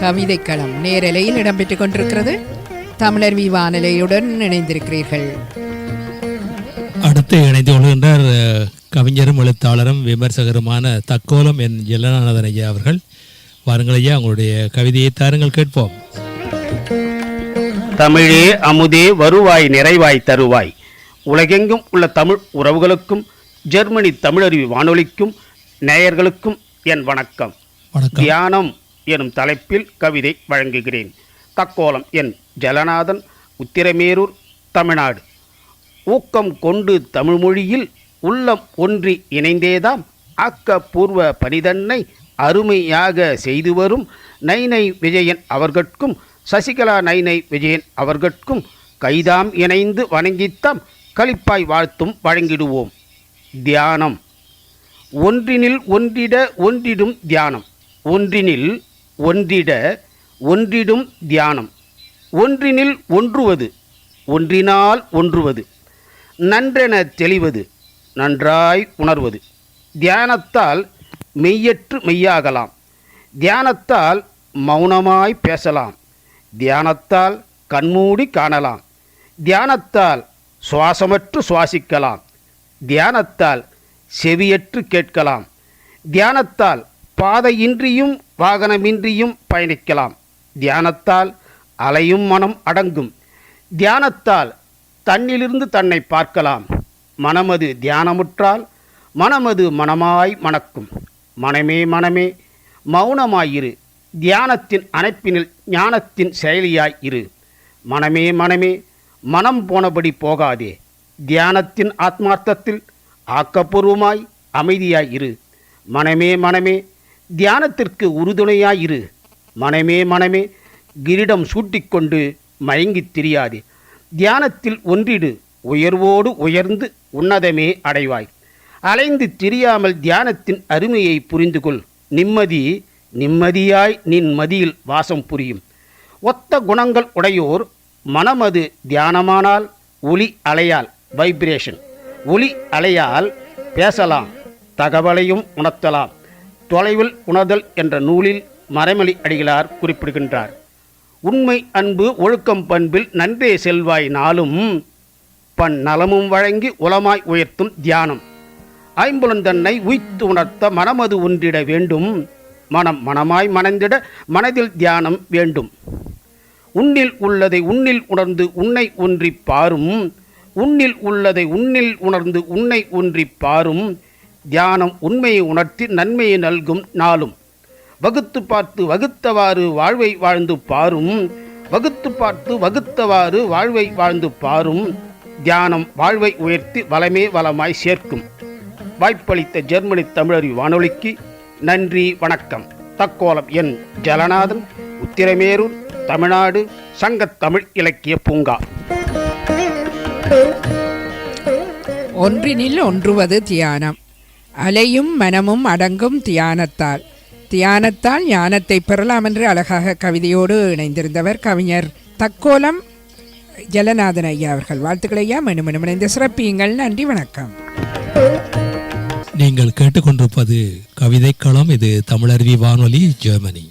கவிதைக்களம் நேரலையில் இடம்பெற்றுக் கொண்டிருக்கிறது. தமிழர்வி வானலையுடன் இணைந்திருக்கிறீர்கள். அடுத்து இணைந்து கொள்கின்றார் கவிஞரும் எழுத்தாளரும் விமர்சகருமான தக்கோலம் என் ஜெல்லநாதன் ஐயா அவர்கள். வாருங்கள் ஐயா உங்களுடைய கவிதையை தாருங்கள் கேட்போம். தமிழே அமுதே வருவாய் நிறைவாய் தருவாய். உலகெங்கும் உள்ள தமிழ் உறவுகளுக்கும் ஜெர்மனி தமிழருவி வானொலிக்கும் நேயர்களுக்கும் என் வணக்கம். வணக்கம். தியானம் எனும் தலைப்பில் கவிதை வழங்குகிறேன். தக்கோலம் என் ஜலநாதன் உத்திரமேரூர் தமிழ்நாடு. ஊக்கம் கொண்டு தமிழ்மொழியில் உள்ளம் ஒன்றி இணைந்தேதாம். ஆக்கப்பூர்வ பணிதன்னை அருமையாக செய்து வரும் நைனை விஜயன் அவர்கட்கும் சசிகலா நைனை விஜயன் அவர்கட்கும் கைதாம் இணைந்து வணங்கித்தாம் களிப்பாய் வாழ்த்தும் வழங்கிடுவோம். தியானம். ஒன்றினில் ஒன்றிட ஒன்றிடும் தியானம். ஒன்றினில் ஒன்றிட ஒன்றிடும் தியானம். ஒன்றினில் ஒன்றுவது ஒன்றினால் ஒன்றுவது. நன்றென தெளிவது நன்றாய் உணர்வது. தியானத்தால் மெய்யற்று மெய்யாகலாம். தியானத்தால் மௌனமாய் பேசலாம். தியானத்தால் கண்மூடி காணலாம். தியானத்தால் சுவாசமற்று சுவாசிக்கலாம். தியானத்தால் செவியற்று கேட்கலாம். தியானத்தால் பாதையின்றியும் வாகனமின்றியும் பயணிக்கலாம். தியானத்தால் அலையும் மனம் அடங்கும். தியானத்தால் தன்னிலிருந்து தன்னை பார்க்கலாம். மனமது தியானமுற்றால் மனமது மனமாய் மணக்கும். மனமே மனமே மௌனமாயிரு. தியானத்தின் அணைப்பினில் ஞானத்தின் செயலியாய் இரு. மனமே மனமே மனம் போனபடி போகாதே. தியானத்தின் ஆத்மார்த்தத்தில் ஆக்கப்பூர்வமாய் அமைதியாய் இரு. மனமே மனமே தியானத்திற்கு உறுதுணையாயிரு. மனமே மனமே கிரீடம் சூட்டிக்கொண்டு மயங்கித் திரியாதே. தியானத்தில் ஒன்றிடு உயர்வோடு உயர்ந்து உன்னதமே அடைவாய். அலைந்து திரியாமல் தியானத்தின் அருமையை புரிந்து கொள் நிம்மதி நிம்மதியாய் நின் மதியில் வாசம் புரியும். ஒத்த குணங்கள் உடையோர் மனமது தியானமானால் ஒளி அலையால் வைப்ரேஷன் ஒளி அலையால் பேசலாம் தகவலையும் உணர்த்தலாம். தொலைவில் உணர்தல் என்ற நூலில் மறைமலி அடிகளார் குறிப்பிடுகின்றார். உண்மை அன்பு ஒழுக்கம் பண்பில் நன்றே செல்வாய் நாளும் பன் நலமும் வழங்கி உளமாய் உயர்த்தும் தியானம். ஐம்புலந்தன்னை உய்த்து உணர்த்த மனமது ஒன்றிட வேண்டும். மனம் மனமாய் மணந்திட மனதில் தியானம் வேண்டும். உன்னில் உள்ளதை உன்னில் உணர்ந்து உன்னை ஒன்றி பாரும். உன்னில் உள்ளதை உன்னில் உணர்ந்து உன்னை ஒன்றி பாரும். தியானம் உண்மையை உணர்த்தி நன்மையை நல்கும் நாளும். வகுத்து பார்த்து வகுத்தவாறு வாழ்வை வாழ்ந்து பாரும். வகுத்து பார்த்து வகுத்தவாறு வாழ்வை வாழ்ந்து பாரும். தியானம் வாழ்வை உயர்த்தி வளமே வளமாய் சேர்க்கும். வாய்ப்பளித்த ஜெர்மனி தமிழறி வானொலிக்கு நன்றி வணக்கம். தக்கோலம் என் ஜலநாதன் உத்திரமேரூர் தமிழ்நாடு சங்கத்தமிழ் இலக்கிய பூங்கா. ஒன்றினில் ஒன்றுவது தியானம். அலையும் மனமும் அடங்கும் தியானத்தால். தியானத்தால் ஞானத்தை பெறலாம் என்று அழகாக கவிதையோடு இணைந்திருந்தவர் கவிஞர் தக்கோலம் ஜலநாதன் ஐயா அவர்கள். வாழ்த்துக்கள் ஐயா. மெனு மெனு சிறப்பியுங்கள். நன்றி வணக்கம். நீங்கள் கேட்டுக்கொண்டிருப்பது கவிதைக்களம். இது தமிழருவி வானொலி ஜெர்மனி.